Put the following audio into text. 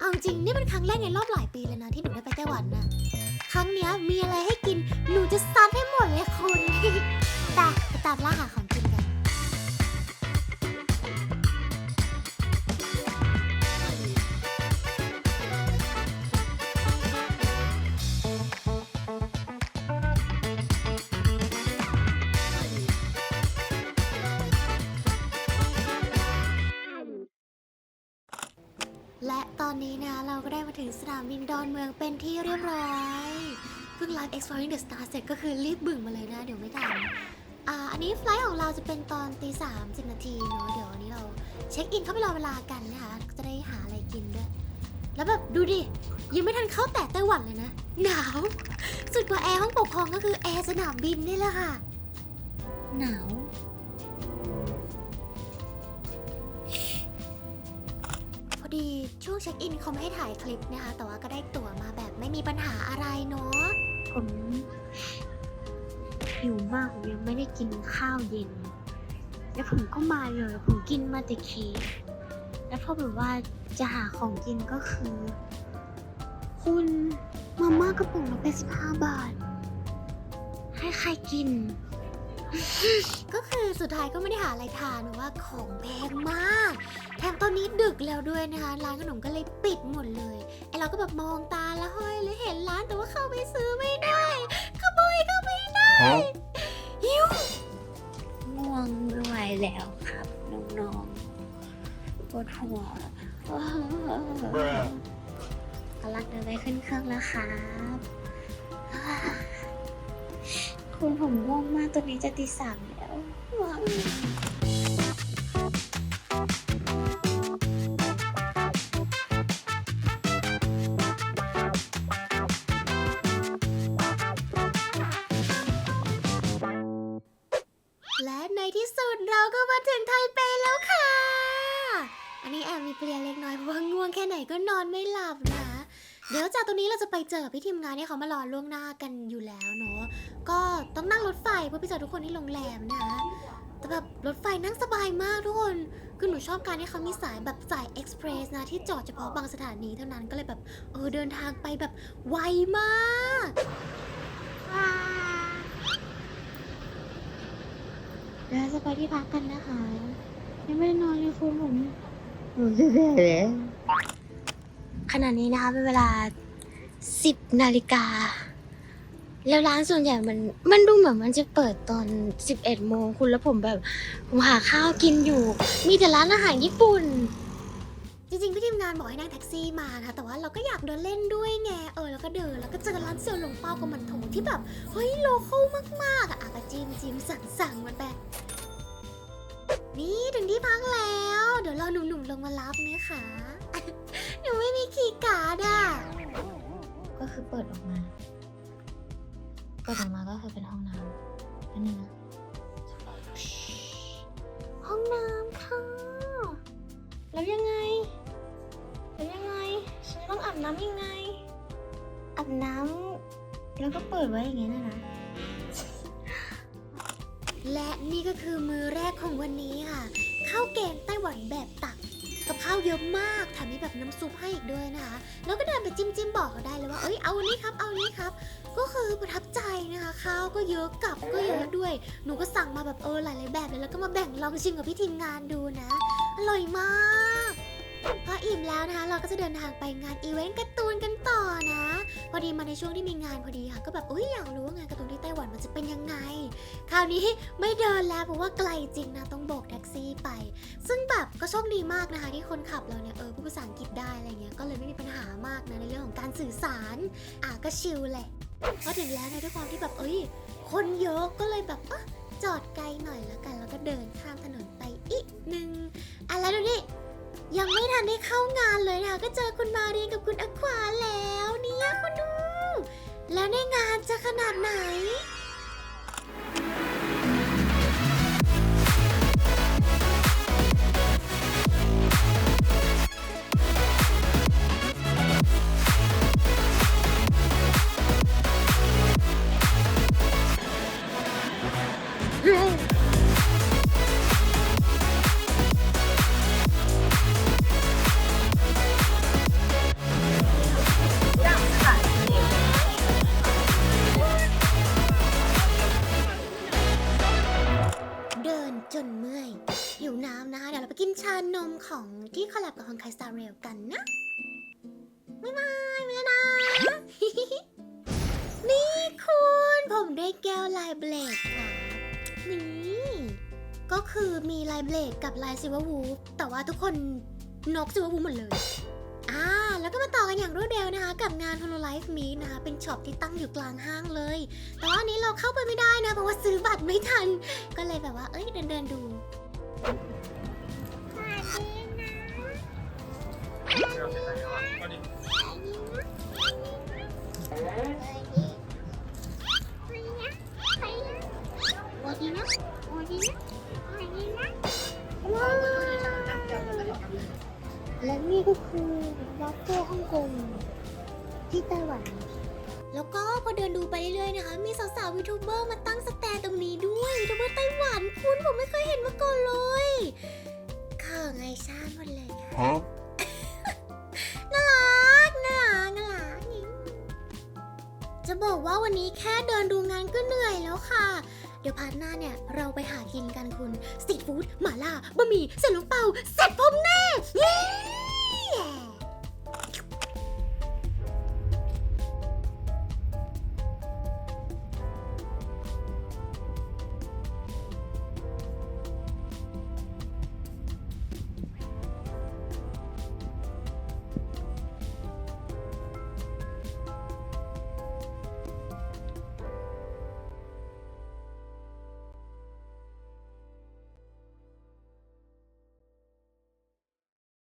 เอาจริงนี่เป็นครั้งแรกในรอบหลายปีเลยนะที่หนูได้ไปไต้หวันนะครั้งเนี้ยมีอะไรให้กิน หนูจะซัดให้หมดเลยคุณ แต่ไปตามล่าหาขอ และตอนนี้นะเราก็ได้มาถึงสนามบินดอนเมืองเป็นที่เรียบร้อยเพิ่งไลฟ์ Exploring the Star เสร็จก็คือรีบบึ่งมาเลยนะ เดี๋ยวไม่ทันอ่าอันนี้ไฟล์ของเราจะเป็นตอนตีสามสิบนาทีเนาะเดี๋ยววันนี้เราเช็คอินเข้าไปรอเวลากันนะคะจะได้หาอะไรกินด้วยแล้วแบบดูดิยังไม่ทันเข้าแตะไต้หวันเลยนะหนาวสุดกว่าแอร์ห้องปกครองก็คือแอร์สนามบินนี่แหละค่ะหนาว อดีช่วงเช็คอินเขาไม่ให้ถ่ายคลิปนะคะ แต่ว่าก็ได้ตั๋วมาแบบไม่มีปัญหาอะไรเนาะ ผมหิวมากผมยังไม่ได้กินข้าวเย็น แล้วผมก็มาเลย ผมกินมาแต่เค้กแล้วพอแบบว่าจะหาของกินก็คือ คุณมาม่ากระปุกละ85บาท ให้ใครกิน ก็คือสุดท้ายก็ไม่ได้หาอะไรทานเพราะว่าของแพงมาก แถมตอนนี้ดึกแล้วด้วยนะคะ ร้านขนมก็เลยปิดหมดเลย ไอเราก็แบบมองตาละห้อยเลยเห็นร้านแต่ว่าเข้าไปซื้อไม่ได้ขโมยก็ไม่ได้ Huh? หิวง่วงด้วยแล้วครับน้องๆปวดหัว Bruh. กำลังเดินไปขึ้นเครื่องแล้วครับ คุณผมง่วงมากตอนนี้จะตีสามแล้วว้าวและในที่สุดเราก็มาถึงไทเปแล้วค่ะ อันนี้แอบมีเพลียเล็กน้อยเพราะว่าง่วงแค่ไหนก็นอนไม่หลับนะ เดี๋ยวจากตรงนี้เราจะไปเจอกับพี่ทีมงานที่เขามารอล่วงหน้ากันอยู่แล้วเนาะ ก็ต้องนั่งรถไฟเพื่อไปเจอทุกคนที่โรงแรมนะ แต่แบบรถไฟนั่งสบายมากทุกคน คือหนูชอบการที่เขามีสายแบบสายเอ็กซ์เพรสนะที่จอดเฉพาะบางสถานีเท่านั้นก็เลยแบบเออเดินทางไปแบบไวมากเดี๋ยวเราจะไปที่พักกันนะคะ ยังไม่ได้นอนเลยคุณผมผมจะได้แล้ว ขณะนี้นะคะเป็นเวลา10นาฬิกา แล้วร้านส่วนใหญ่มันมันดูเหมือนมันจะเปิดตอน 11โมงคุณแล้วผมแบบผมหาข้าวกินอยู่ มีแต่ร้านอาหารญี่ปุ่น จริงๆพี่ทีมงานบอกให้นั่งแท็กซี่มานะแต่ว่าเราก็อยากเดินเล่นด้วยไงเออแล้วก็เดินแล้วก็เจอร้านเสี่ยวหลงเปากับมันโถที่แบบเฮ้ยโลเคอลมากๆอะก็จิ้มจิ้มสั่งสั่งมันไปนี่ถึงที่พักแล้ว เดี๋ยวเราหนุ่มๆลงมารับนะคะหนูไม่มี คีย์การ์ดอะก็คือเปิดออกมา เปิดออกมาก็คือเป็นห้องน้ำอันนี้นะห้องน้ำค่ะ แล้วยังไง แล้วยังไง ฉันต้องอาบน้ำยังไง อาบน้ำแล้วก็เปิดไว้อย่างเงี้ยนะนะ และนี่ก็คือมือแรกของวันนี้ค่ะข้าวแกงไต้หวันแบบตักกับข้าว เยอะมากแถมมีแบบน้ำซุปให้อีกด้วยนะคะ แล้วก็เดินไปจิ้มจิ้มๆบอกเขาได้เลยว่าเอ้ยเอาอันนี้ครับเอาอันนี้ครับ ก็คือประทับใจนะคะข้าวก็เยอะกับก็เยอะด้วย หนูก็สั่งมาแบบเออหลายๆแบบเลยแล้วก็มาแบ่งลองชิมกับพี่ทีมงานดูนะ อร่อยมากพออิ่มแล้วนะคะ เราก็จะเดินทางไปงานอีเวนต์การ์ตูนกันต่อนะ พอดีมาในช่วงที่มีงานพอดีค่ะก็แบบเอ้ยอยากรู้ว่างานการ์ตูนที่ไต้หวันมันจะเป็นยังไง คราวนี้ไม่เดินแล้วเพราะว่าไกลจริงนะต้องโบกแท็ก ซี่ไป ซึ่งแบบก็โชคดีมากนะคะ ที่คนขับเราเนี่ยเออพูดภาษาอังกฤษได้อะไรเงี้ยก็เลยไม่มีปัญหามากนะในเรื่องของการสื่อสารอะก็ชิลแหละพอถึงแล้วนะด้วยความที่แบบเอ้ย คนเยอะก็เลยแบบอะจอดไกลหน่อยแล้วกัน แล้วก็เดินข้ามถนนไปอีกหนึ่งอะแล้วดูนี่ยังไม่ทันได้เข้างานเลยนะคะก็เจอคุณมาเรียนกับคุณอควาแล้วเนี่ยคุณดูแล้วในงานจะขนาดไหน ของที่คอลแลบกับฮอนไคสตาร์เรลกันนะไม่ไม่ไม่นะ นี่คุณผมได้แก้วลายเบลดค่ะนี่ ก็คือมีลายเบลดกับลายซิววูฟแต่ว่าทุกคนนกซิววูฟหมดเลยอ่าแล้วก็มาต่อกันอย่างรวดเร็วนะคะ กับงาน Hololive Meet นะคะ เป็นช็อปที่ตั้งอยู่กลางห้างเลย แต่ว่าอันนี้เราเข้าไปไม่ได้นะ เพราะว่าซื้อบัตรไม่ทัน ก็เลยแบบว่า เอ้ยเดินเดินดู ๆดูและนี่ก็คือวัฟเฟิลฮ่องกงที่ไต้หวัน แล้วก็พอเดินดูไปเรื่อยๆนะคะ มีสาวๆวีทูเบอร์มาตั้งสแตนตรงนี้ด้วยวีทูเบอร์ไต้หวันคุณผมไม่เคยเห็นมาก่อนเลยขิงไงซ่าหมดเลยค่ะ จะบอกว่าวันนี้แค่เดินดูงานก็เหนื่อยแล้วค่ะ เดี๋ยวพาร์ทหน้าเนี่ย เราไปหากินกันคุณสตรีทฟู้ดหม่าล่าบะหมี่เส้นหลงเปาเสร็จผมแน่